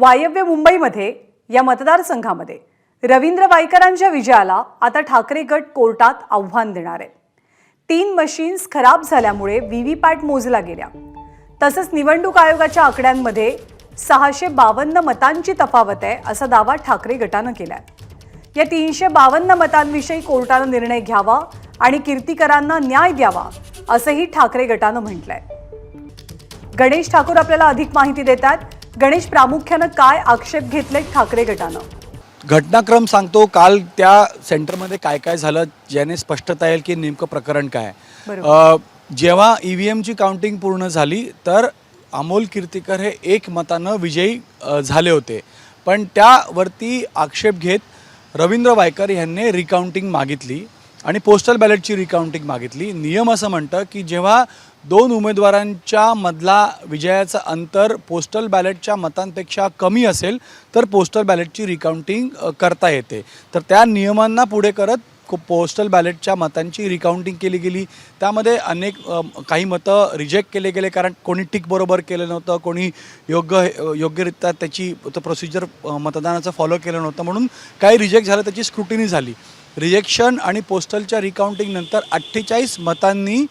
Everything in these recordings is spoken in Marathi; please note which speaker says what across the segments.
Speaker 1: वायव्य मुंबईमध्ये या मतदारसंघामध्ये रवींद्र वायकरांच्या विजयाला आता ठाकरे गट कोर्टात आव्हान देणार आहे तीन मशीन्स खराब झाल्यामुळे व्हीव्हीपॅट मोजला गेल्या. तसंच निवडणूक आयोगाच्या आकड्यांमध्ये सहाशे बावन्न मतांची तफावत आहे असा दावा ठाकरे गटानं केलाय. या तीनशे बावन्न मतांविषयी कोर्टानं निर्णय घ्यावा आणि कीर्तीकरांना न्याय द्यावा असंही ठाकरे गटानं म्हटलंय. गणेश ठाकूर आपल्याला अधिक माहिती देतात गणेश प्रामुख्यानं काय आक्षेप घेतले ठाकरे गटानं?
Speaker 2: घटनाक्रम सांगतो काल त्या सेंटरमध्ये काय काय झालं ज्याने स्पष्टता येईल की नेमकं प्रकरण काय जेव्हा ई व्ही एमची काउंटिंग पूर्ण झाली तर अमोल कीर्तीकर हे एक मतानं विजयी झाले होते. पण त्यावरती आक्षेप घेत रवींद्र वायकर यांनी रिकाउंटिंग मागितली. आणि पोस्टल बॅलेटची रिकाउंटिंग मागितली. नियम असं म्हणतं की जेव्हा दोन उमेदवारांच्या मधला विजयाचं अंतर पोस्टल बॅलेटच्या मतांपेक्षा कमी असेल तर पोस्टल बॅलेटची रिकाउंटिंग करता येते. तर त्या नियमांना पुढे करत को- पोस्टल बॅलेटच्या मतांची रिकाउंटिंग केली गेली. त्यामध्ये अनेक काही मतं रिजेक्ट केले गेले कारण कोणी टिक बरोबर केलं नव्हतं कोणी योग्य योग्यरित्या त्याची प्रोसिजर मतदानाचं फॉलो केलं नव्हतं म्हणून काही रिजेक्ट झालं त्याची स्क्रुटिनी झाली. रिजेक्शन आणि पोस्टलच्या रिकाउंटिंगनंतर अठ्ठेचाळीस मतांनी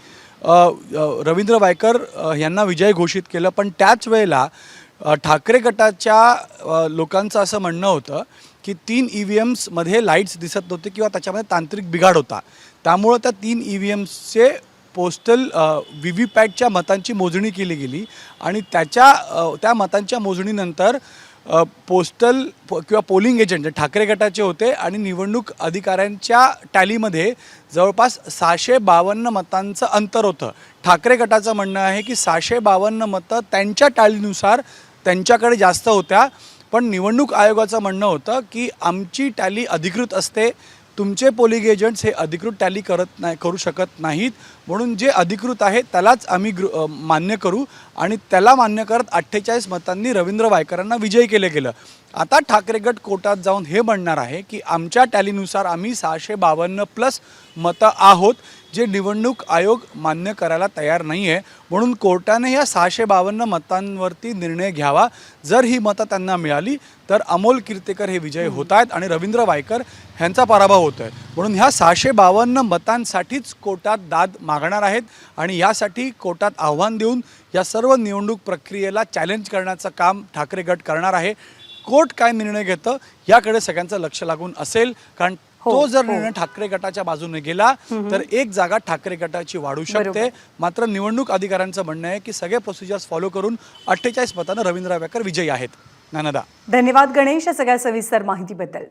Speaker 2: रवींद्र वायकर यांना विजय घोषित केलं. पण त्याच वेळेला ठाकरे गटाच्या लोकांचं असं म्हणणं होतं की तीन ई व्ही एम्समध्ये लाईट्स दिसत नव्हते किंवा त्याच्यामध्ये तांत्रिक बिघाड होता. त्यामुळं त्या तीन ई व्ही एम्सचे पोस्टल व्ही व्ही पॅटच्या मतांची मोजणी केली गेली आणि त्याच्या त्या मतांच्या मोजणीनंतर पोस्टल किंवा पोलिंग एजंट जे ठाकरे गटाचे होते आणि निवडणूक अधिकाऱ्यांच्या टॅलीमध्ये जवळपास सहाशे बावन्न मतांचं अंतर होतं. ठाकरे गटाचं म्हणणं आहे की सहाशे बावन्न मतं त्यांच्या टॅलीनुसार त्यांच्याकडे जास्त होत्या. पण निवडणूक आयोगाचं म्हणणं होतं की आमची टॅली अधिकृत असते. तुमचे पोलिंग एजंट्स हे अधिकृत टॅली करत नाही करू शकत नाहीत. म्हणून जे अधिकृत आहे त्यालाच आम्ही गृ मान्य करू. आणि त्याला मान्य करत अठ्ठेचाळीस मतांनी रवींद्र वायकरांना विजयी केलं गेलं. आता ठाकरे गट कोर्टात जाऊन हे म्हणणार आहे की आमच्या टॅलीनुसार आम्ही सहाशे बावन्न प्लस मतं आहोत. जे निवडणूक आयोग मान्य करायला तयार नाही आहे म्हणून कोर्टाने या सहाशे बावन्न मतांवरती निर्णय घ्यावा. जर ही मतं त्यांना मिळाली तर अमोल कीर्तेकर हे विजय होत आहेत आणि रवींद्र वायकर ह्यांचा पराभव होतो आहे म्हणून ह्या सहाशे बावन्न मतांसाठीच कोर्टात दाद मागणार आहेत आणि यासाठी कोर्टात आव्हान देऊन या सर्व निवडणूक प्रक्रियेला चॅलेंज करण्याचं काम ठाकरे गट करणार आहे. कोर्ट काय निर्णय घेतं याकडे सगळ्यांचं लक्ष लागून असेल कारण तो जर
Speaker 1: हो.
Speaker 2: निर्णय ठाकरे गटाच्या बाजूने गेला तर एक जागा ठाकरे गटाची वाढू शकते. मात्र निवडणूक अधिकाऱ्यांचं म्हणणं आहे की सगळे प्रोसिजर्स फॉलो करून अठ्ठेचाळीस मतानं रवींद्र वायकर विजयी आहेत. नानदा.
Speaker 1: धन्यवाद गणेश या सगळ्या सविस्तर माहितीबद्दल.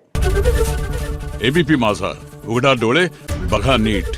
Speaker 3: एबीपी माझा. उघडा डोळे बघा नीट.